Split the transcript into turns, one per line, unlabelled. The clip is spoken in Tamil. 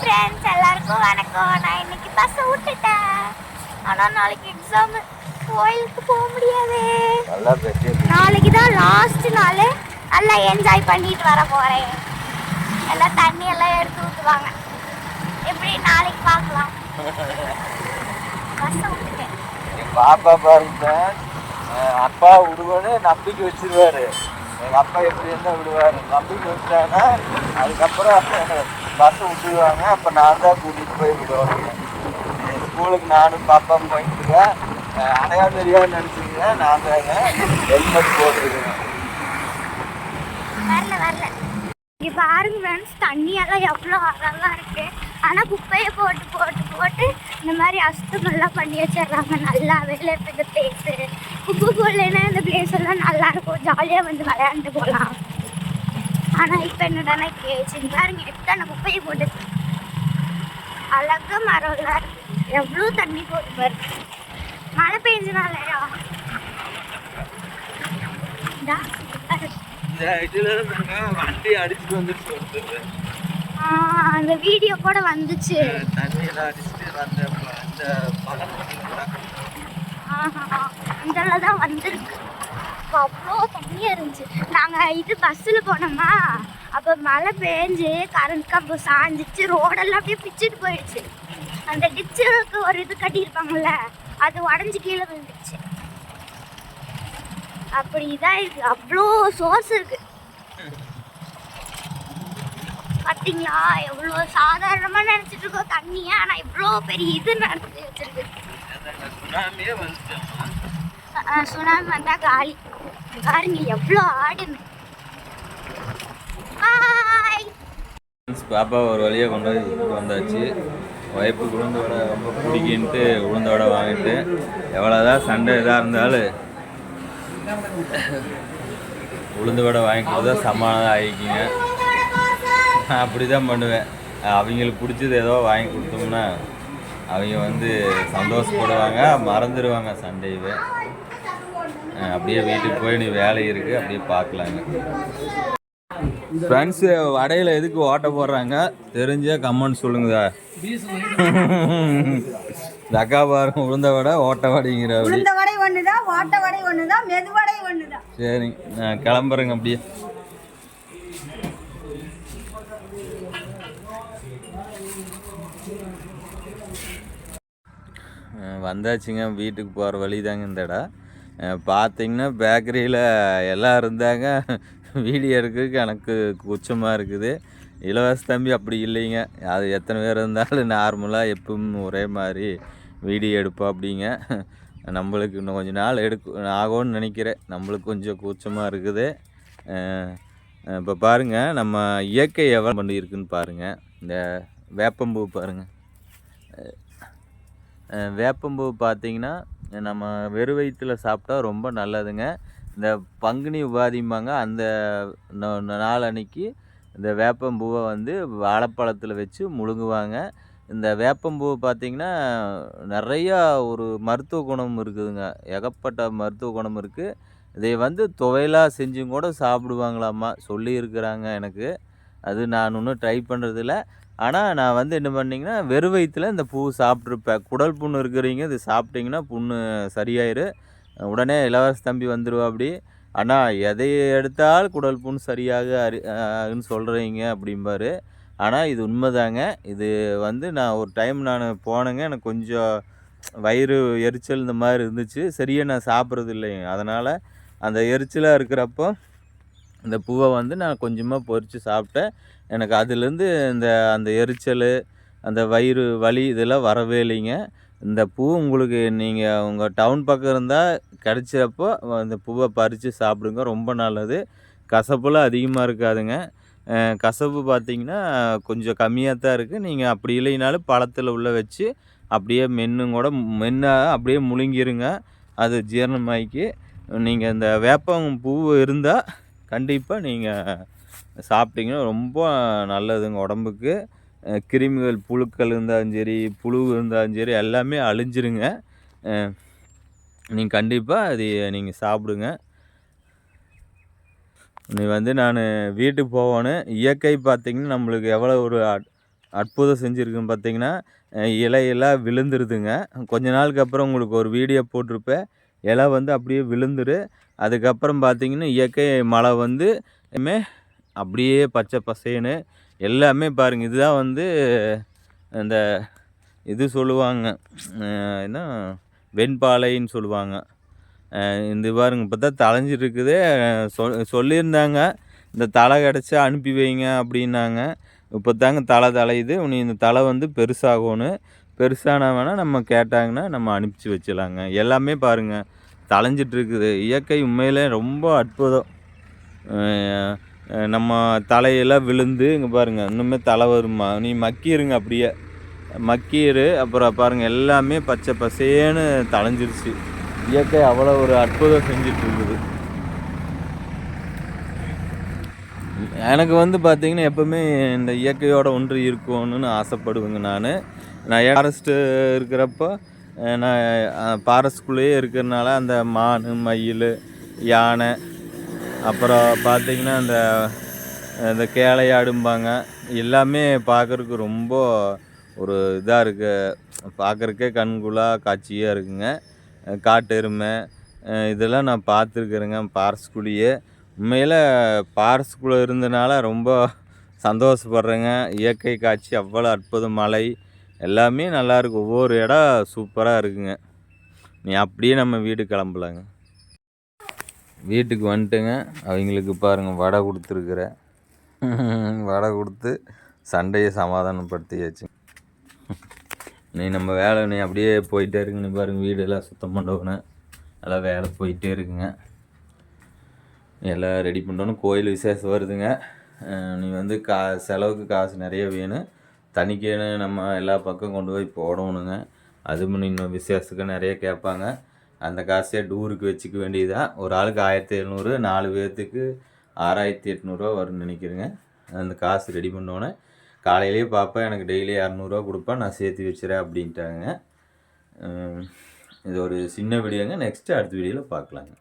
ஃப்ரெண்ட்ஸ் எல்லாருக்கும் வணக்கம். நான் இன்னைக்கு பஸ்ஸை விட்டுட்டேன். ஆனால் நாளைக்கு எக்ஸாம் கோயிலுக்கு போக முடியாது. நாளைக்கு தான் லாஸ்ட் நாள். நல்லா என்ஜாய் பண்ணிட்டு வர போகிறேன் எல்லாம் தண்ணி எல்லாம் எடுத்து ஊற்றுவாங்க எப்படி நாளைக்கு பார்க்கலாம். பஸ்ஸை விட்டுட்டேன்.
பாப்பா பாருங்க. அப்பா விடுவாரு நம்பிக்கை வச்சிருவாரு. எங்க அப்பா எப்படி இருந்தா விடுவாரு. நம்பிக்கை வச்சாங்கன்னா அதுக்கப்புறம் பஸ்ஸு விட்டுருவாங்க. அப்போ நான் தான் கூட்டிகிட்டு போய் விடுவாங்க ஸ்கூலுக்கு நானும் பாப்பாவும் போயிட்டு அடையாளம் தெரியாது நினைச்சீங்க நான் தாங்க ஹெல்மெட் போட்டுருக்கேன்.
வரல வரல. இங்க பாருங்க ஃப்ரெண்ட்ஸ் தண்ணியெல்லாம் எவ்வளோ அழகாக இருக்கு. ஆனால் குப்பையை போட்டு போட்டு போட்டு இந்த மாதிரி அசுத்தமெல்லாம் பண்ணி வச்சிடுறாங்க. நல்லாவே இல்லை இப்போ இந்த பிளேஸு குப்பை போடலைன்னா இந்த பிளேஸ் எல்லாம் நல்லா இருக்கும். ஜாலியாக வந்து விளையாண்டு போகலாம். ஆனா இப்போ என்னடானா கேச்சு பாருங்க எத்தனை குப்பையை போட்டு அழகா மரம்லாம் எவ்வளோ தண்ணி போட்டு பாருங்க மழை பெஞ்சனாலயா பாரு.
வண்டி அடிச்சுட்டு
ஆ, அந்த வீடியோ கூட வந்துச்சு. இதெல்லாம் தான் வந்திருக்கு. இப்போ அவ்வளோ தண்ணியாக இருந்துச்சு. நாங்கள் இது பஸ்ஸில் போனோமா அப்போ மழை பெஞ்சு கரண்ட் கம்பு சாஞ்சிச்சு ரோடெல்லாம் அப்படியே பிச்சுட்டு போயிடுச்சு. அந்த டிச்சுக்கு ஒரு இது கட்டியிருப்பாங்கல்ல அது உடஞ்சி கீழே விழுந்துச்சு அப்படி இதாக இருக்கு அவ்வளோ சோர்ஸ் இருக்கு. பார்த்தீங்களா எவ்வளோ சாதாரணமாக நினச்சிட்டு இருக்கோம் தண்ணியை ஆனால் இவ்வளோ பெரிய இது நடத்தி வச்சிருக்கு. சுனாமி வந்தா காலி. பாருங்க எவ்வளோ ஆடுன்னு
பாப்பா ஒரு வழியாக கொண்டு போய் வந்தாச்சு. ஒய்ஃபு உளுந்த வடை ரொம்ப பிடிக்குன்ட்டு உளுந்த வடை வாங்கிட்டு. எவ்வளோதான் சண்டை இதாக இருந்தாலும் உளுந்து வடை வாங்கி கொடுத்தா சமானதாக ஆகிக்கிங்க. நான் அப்படி தான் பண்ணுவேன். அவங்களுக்கு பிடிச்சது ஏதோ வாங்கி கொடுத்தோம்னா அவங்க வந்து சந்தோஷப்படுவாங்க மறந்துடுவாங்க சண்டையவே. அப்படியே வீட்டுக்கு போய் நீ வேலை இருக்குது அப்படியே பார்க்கலாங்க ஃப்ரெண்ட்ஸு வடையில் எதுக்கு ஓட்ட போடுறாங்க? தெரிஞ்ச கமெண்ட் சொல்லுங்கதா தக்கா பாருங்க உளுந்த வடை ஓட்ட வடைங்கிற
உளுந்த வடை ஒண்ணுதான் ஓட்ட வடை ஒண்ணுதான் மெது வடை ஒண்ணுதான்
சரிங்க நான் கிளம்புறேங்க அப்படியே. வந்தாச்சுங்க வீட்டுக்கு போகிற வழி தாங்க இந்த இடம். பார்த்தீங்கன்னா பேக்கரியில் எல்லாம் இருந்தாங்க. வீடியோ எடுக்கிறதுக்கு எனக்கு கூச்சமாக இருக்குது. இலவச தம்பி அப்படி இல்லைங்க. அது எத்தனை பேர் இருந்தாலும் நார்மலாக எப்பவும் ஒரே மாதிரி வீடியோ எடுப்போம் அப்படிங்க நம்மளுக்கு இன்னும் கொஞ்சம் நாள் எடுக்க ஆகும்னு நினைக்கிறேன். நம்மளுக்கு கொஞ்சம் கூச்சமாக இருக்குது. இப்போ பாருங்கள் நம்ம இயற்கை எவ்வளோ பண்ணியிருக்குன்னு பாருங்கள் இந்த வேப்பம்பூ பாருங்கள் வேப்பம்பூ பார்த்தீங்கன்னா நம்ம வெறும் வயிற்றுல சாப்பிட்டா ரொம்ப நல்லதுங்க. இந்த பங்குனி உபாதிம்பாங்க. அந்த நாளன்னைக்கு இந்த வேப்பம்பூவை வந்து வாழைப்பழத்தில் வச்சு முழுங்குவாங்க. இந்த வேப்பம்பூ பார்த்தீங்கன்னா நிறையா ஒரு மருத்துவ குணம் இருக்குதுங்க. ஏகப்பட்ட மருத்துவ குணம் இருக்குது இதை வந்து துவையலாக செஞ்சும் கூட சாப்பிடுவாங்களாம்மா. சொல்லியிருக்கிறாங்க எனக்கு. அது நான் இன்னும் ட்ரை பண்ணுறதில்ல ஆனால் நான் வந்து என்ன பண்ணிங்கன்னா வெறும் வயிற்றுல இந்த பூ சாப்பிட்ருப்பேன் குடல் புண்ணு இருக்கிறீங்க இது சாப்பிட்டிங்கன்னா புண்ணு சரியாயிரு. உடனே இலவச தம்பி வந்துடுவா அப்படி. ஆனால் எதை எடுத்தாலும் குடல் புண் சரியாக அரி ஆகுன்னு சொல்கிறீங்க அப்படிம்பாரு. ஆனால் இது உண்மைதாங்க. இது வந்து நான் ஒரு டைம் நான் போனேங்க எனக்கு கொஞ்சம் வயிறு எரிச்சல் இந்த மாதிரி இருந்துச்சு. சரியாக நான் சாப்பிட்றது இல்லைங்க. அதனால் அந்த எரிச்சலாக இருக்கிறப்போ இந்த பூவை வந்து நான் கொஞ்சமாக பொறித்து சாப்பிட்டேன். எனக்கு அதுலேருந்து இந்த அந்த எரிச்சல் அந்த வயிறு வலி இதெல்லாம் வரவே இல்லைங்க. இந்த பூ உங்களுக்கு நீங்கள் உங்கள் டவுன் பக்கம் இருந்தால் கிடச்சப்போ அந்த பூவை பறித்து சாப்பிடுங்க ரொம்ப நல்லது. கசப்புலாம் அதிகமாக இருக்காதுங்க. கசப்பு பார்த்தீங்கன்னா கொஞ்சம் கம்மியாக தான் இருக்குது நீங்கள் அப்படி இல்லைனாலும் பழத்தில் உள்ள வச்சு அப்படியே மென்னும் கூட மென்னாக அப்படியே முழுங்கிருங்க. அது ஜீரணமாக்கி நீங்கள் இந்த வேப்பம் பூ இருந்தால் கண்டிப்பாக நீங்கள் சாப்பிட்டீங்கன்னா ரொம்ப நல்லதுங்க உடம்புக்கு. கிருமிகள் புழுக்கள் இருந்தாலும் சரி புழு இருந்தாலும் சரி எல்லாமே அழிஞ்சிருங்க. நீங்கள் கண்டிப்பாக அது நீங்கள் சாப்பிடுங்க. நீ வந்து நான் வீட்டுக்கு போகணும். இயற்கை பார்த்திங்கன்னா நம்மளுக்கு எவ்வளோ ஒரு அட்- அற்புதம் செஞ்சுருக்குன்னு பார்த்தீங்கன்னா இலையெல்லாம் விழுந்துருதுங்க. கொஞ்ச நாளுக்கு அப்புறம் உங்களுக்கு ஒரு வீடியோ போட்டிருப்பேன். இலை வந்து அப்படியே விழுந்துரு. அதுக்கப்புறம் பார்த்தீங்கன்னா இயற்கை மழை வந்து எல்லாமே அப்படியே பச்சை பசேன்னு எல்லாமே பாருங்கள் இதுதான் வந்து இந்த இது சொல்லுவாங்க. என்ன? வெண்பாலைன்னு சொல்லுவாங்க. இந்த பாருங்க இப்போ தான் இருக்குது சொல் சொல்லியிருந்தாங்க. இந்த தலை கிடச்சா அனுப்பி வைங்க அப்படின்னாங்க. இப்போ தாங்க தலை தலையுது. உனி இந்த தலை வந்து பெருசாகணும் பெருசான வேணால் நம்ம கேட்டாங்கன்னா நம்ம அனுப்பிச்சி வச்சிடலாங்க. எல்லாமே பாருங்கள் தலைஞ்சிட்ருக்குது இயற்கை உண்மையிலே ரொம்ப அற்புதம். நம்ம தலையெல்லாம் விழுந்து இங்கே பாருங்கள் இன்னுமே தலை வருமா? நீ மக்கிருங்க அப்படியே. மக்கீரு அப்புறம் பாருங்கள் எல்லாமே பச்சை பசேன்னு தலைஞ்சிருச்சு இயற்கை அவ்வளோ ஒரு அற்புதம் செஞ்சிட்ருக்குது இருக்குது எனக்கு வந்து பார்த்தீங்கன்னா எப்போவுமே இந்த இயற்கையோட ஒன்று இருக்கணும்னு ஆசைப்படுவேங்க நான். நான் ஃபாரஸ்ட்டு இருக்கிறப்போ நான் ஃபாரஸ்ட்குள்ளேயே இருக்கிறனால அந்த மான் மயில் யானை அப்புறம் பார்த்தீங்கன்னா அந்த இந்த கேளையாடும்பாங்க. எல்லாமே பார்க்குறதுக்கு ரொம்ப ஒரு இதாக இருக்குது பார்க்குறக்கே கண்குள்ளா காட்சியாக இருக்குங்க. காட்டு எருமை இதெல்லாம் நான் பார்த்துருக்குறேங்க பாரஸ்குள்ளேயே உண்மையில் பாரஸ்குள்ளே இருந்தனால ரொம்ப சந்தோஷப்படுறேங்க. இயற்கை காட்சி அவ்வளோ அற்புதம் மலை எல்லாமே நல்லாயிருக்கு ஒவ்வொரு இடம் சூப்பராக இருக்குங்க. நீ அப்படியே நம்ம வீடு கிளம்பலாங்க. வீட்டுக்கு வந்துட்டுங்க. அவங்களுக்கு பாருங்கள் வடை கொடுத்துருக்குறேன் வடை கொடுத்து சண்டையை சமாதானப்படுத்தியாச்சு. நீ நம்ம வேலை நீ அப்படியே போயிட்டே இருக்குன்னு பாருங்க வீடெல்லாம் சுத்தம் பண்ணவுன்னு எல்லாம் வேலை போயிட்டே இருக்குங்க. எல்லாம் ரெடி பண்ணணும் கோயில் விசேஷம் வருதுங்க. நீ வந்து கா செலவுக்கு காசு நிறைய வேணும். தனிக்கேன்னு நம்ம எல்லா பக்கம் கொண்டு போய் போடணுங்க. அதுவும் இன்னும் விசேஷத்துக்கு நிறைய கேட்பாங்க. அந்த காசையே டூருக்கு வச்சுக்க வேண்டியதுதான். ஒரு ஆளுக்கு ஆயிரத்தி எழுநூறு நாலு பேர்த்துக்கு ஆறாயிரத்தி எட்நூறுவா வரும்னு நினைக்கிறேங்க. அந்த காசு ரெடி பண்ணோன்னே காலையிலேயே பார்ப்பேன் எனக்கு டெய்லி இரநூறுவா கொடுப்பேன் நான் சேர்த்து வச்சுறேன் அப்படின்ட்டாங்க. இது ஒரு சின்ன வீடியோங்க நெக்ஸ்ட்டு அடுத்த வீடியோவில் பார்க்கலாங்க.